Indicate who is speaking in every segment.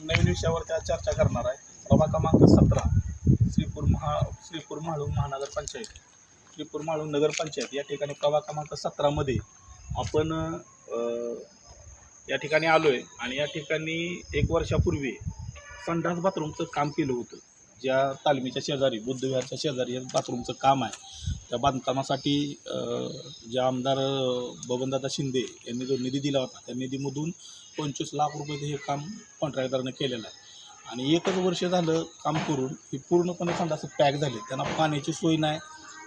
Speaker 1: आपण नवीन विषयावर त्या चर्चा करणार आहे. प्रभाग क्रमांक सतरा श्रीपूर महा श्रीपूर म्हाळुंग महानगर पंचायत. श्रीपूर म्हाळुंग नगरपंचायत या ठिकाणी प्रभाग क्रमांक सतरामध्ये आपण या ठिकाणी आलो आहे आणि या ठिकाणी एक वर्षापूर्वी संडास बाथरूमचं काम केलं होतं. ज्या तालमीच्या शेजारी बुद्धविहारच्या शेजारी बाथरूमचं काम आहे. त्या बांधकामासाठी जे आमदार बबनदादा शिंदे यांनी जो निधी दिला होता त्या निधीमधून पंचवीस लाख रुपये हे काम कॉन्ट्रॅक्टरनं केलेलं आहे. आणि एकच वर्ष झालं काम करून ही पूर्णपणे संडासं पॅक झाले त्यांना पाण्याची सोय नाही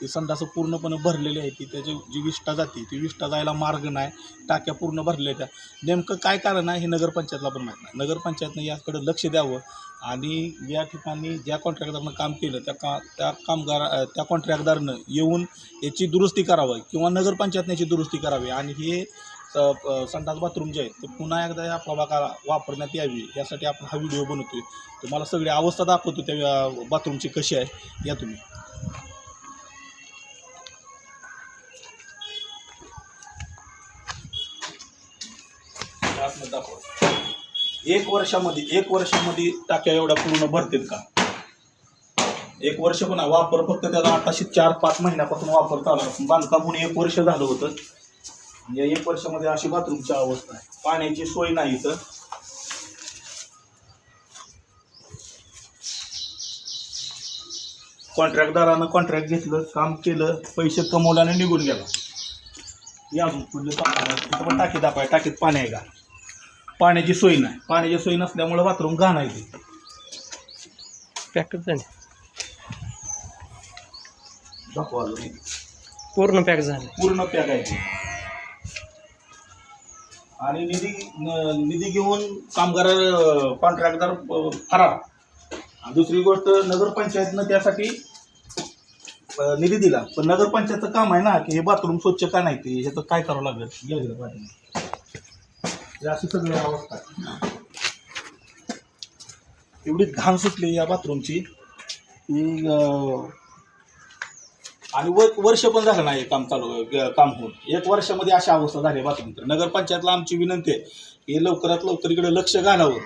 Speaker 1: ते संडासं पूर्णपणे भरलेली आहे. ती त्याची जी विष्ठा जाते ती विष्ठा जायला मार्ग नाही. टाक्या पूर्ण भरलेल्या त्या नेमकं काय कारण आहे हे नगरपंचायतला पण माहीत नाही. नगरपंचायतनं याकडे लक्ष द्यावं आणि या ठिकाणी ज्या कॉन्ट्रॅक्टरनं काम केलं त्या का त्या कामगार त्या कॉन्ट्रॅक्टदारनं येऊन याची दुरुस्ती करावं किंवा नगरपंचायतनं याची दुरुस्ती करावी आणि हे संडास बाथरूम जे आहेत ते पुन्हा एकदा या प्रभागाला वापरण्यात यावी. यासाठी आपण हा व्हिडिओ बनवतो आहे तुम्हाला सगळी अवस्था दाखवतो त्या बाथरूमची कशी आहे. या तुम्ही. आतमध्ये दाखवा. एक वर्षामध्ये एक वर्षामध्ये टाक्या एवढ्या पूर्ण भरतील का? एक वर्ष पण वापर फक्त त्याला आताशी चार पाच महिन्यापासून वापर चालू बांधकाम होऊन एक वर्ष झालं होतं. या एक वर्षामध्ये अशी बाथरूमची अवस्था आहे. पाण्याची सोय नाही इथं. कॉन्ट्रॅक्टदारानं कॉन्ट्रॅक्ट घेतलं काम केलं पैसे कमवल्याने निघून गेला. या अजून पुढलं पाहणार पण टाकी दाखवाय टाकीत पाणी आहे का? पाण्याची सोय नाही. पाण्याची सोय नसल्यामुळे बाथरूम घाण आहे ते
Speaker 2: पॅकच झाले
Speaker 1: दाखवा अजून एक.
Speaker 2: पूर्ण पॅक झाले.
Speaker 1: पूर्ण पॅक आहे ते. आणि निधी न- निधी घेऊन कामगार कॉन्ट्रॅक्टदार फरार. आणि दुसरी गोष्ट नगरपंचायतनं त्यासाठी अ, निधी दिला. पण नगरपंचायतचं काम आहे ना की हे बाथरूम स्वच्छ का नाही ते ह्याचं काय करावं लागेल? घ्या इकडं पाठीमागे. म्हणजे हे अशी सगळी अवस्था. आहे एवढी घाण सुटली या बाथरूमची. की आणि व वर्ष पण झालं नाही हे काम चालू काम होऊन. एक वर्षामध्ये अशी अवस्था झाली बाथरूम तर नगरपंचायतला आमची विनंती आहे की लवकरात लवकर इकडे लक्ष घालावं.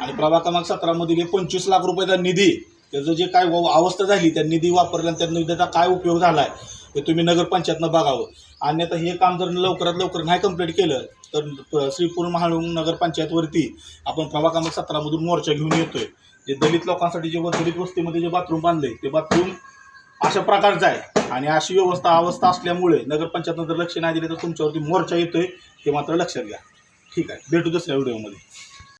Speaker 1: आणि प्रभाग क्रमांक सतरामधील हे पंचवीस लाख रुपयाचा निधी त्याचं जे काय व- अवस्था झाली त्या निधी वापरल्या त्या निधीचा काय उपयोग झाला आहे हे तुम्ही नगरपंचायतनं बघावं. अन्यथा हे काम जर लवकरात लवकर नाही कंप्लीट केलं तर प- श्रीपूर महाळुंग नगरपंचायतवरती आपण प्रभाग क्रमांक सतरामधून मोर्चा घेऊन येतोय. जे दलित लोकांसाठी जे व- दलित वस्तीमध्ये जे बाथरूम बांधले ते बाथरूम अशा प्रकारचं आहे. आणि अशी व्यवस्था अवस्था असल्यामुळे नगरपंचायतनं जर लक्ष नाही दिले तर तुमच्यावरती मोर्चा येतोय ते मात्र लक्षात घ्या. ठीक आहे. भेटू दुसऱ्या व्हिडिओमध्ये.